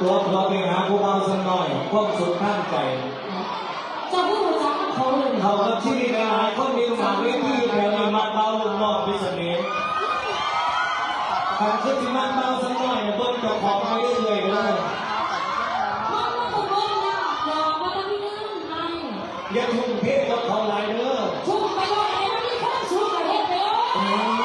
ตัวถอยไปหาผู้เบาสักหน่อยควบสุดข้างใจจะพูดภาษาเขาเลยเขากับชีวิตหายคนมีหมาเวทีแถวนี้มาเบาหลอกพิเศษทางขึ้นที่มันเบาสักหน่อยเบิ้ลกัของไปเรื่อยๆเลยอย่าทุ่มเทกับเขาหลายเด้อทุ่มไปเลยไอ้มันนี่ข้ามสุดกับเฮ็ดไปเลย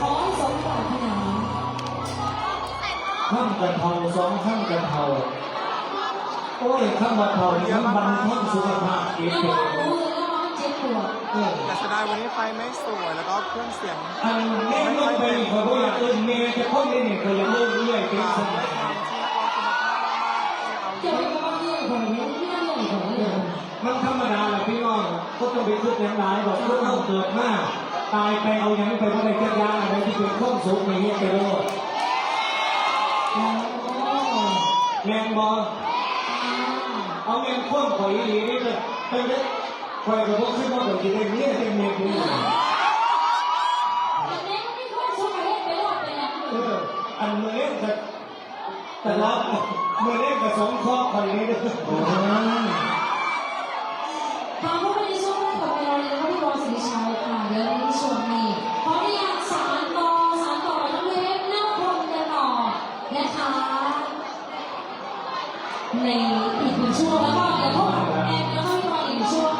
ขอให้สมปรารถนาข้ามกันเทาสองข้ามกันเทาโอ้ยข้ามกันเทานี่มันบันทึกสุขภาพเองยังเลบอกยรู้เลยว่ามันเจ็บปวดแต่เสียดายวันนี้ไฟไม่สวยแล้วก็เครื่องเสียงอันแม่ลงไปนี่เขาบอกอยากเอิ้นเมย์ เอาเจ็บไปประมาณเรื่องของนี้ที่นั่นเรื่องของนี้มันธรรมดาแหละพี่น้องก็ต้องไปคิดอย่างไรบอกว่าเราเกิดมาตายไปเอาอย่างไปว่าอะไรจะยาอะไรที่เป็นข้อมสุขในนี้ไปโลดแมงบอลเอาแมงข้อมข่อยอีนี่เลยเป็นเด็กข่อยกับพวกขึ้นมาแบบที่ได้เนี่ยเป็นเมฆนี่แต่แม่ก็ม่ค่อยชุบกับเฮ็ดไปรอดไปแล้วเอออันเมื่อเล่นจะ แต่ละเมื่อเล่นกับสองข้อข่อยนี่ด้วยทางผู้บริสุทธิ์กับเวลาเรียนที่รอลสิริชัยค่ะเดี๋ยวในช่วงนี้ขออนุญาตสารต่อสารต่อน้องเล็กนั่งพรมกันต่อนะคะในอีกหนึ่งช่วงแล้วก็เดี๋ยวพวกแอนแล้วก็พี่บอลอีกช่วง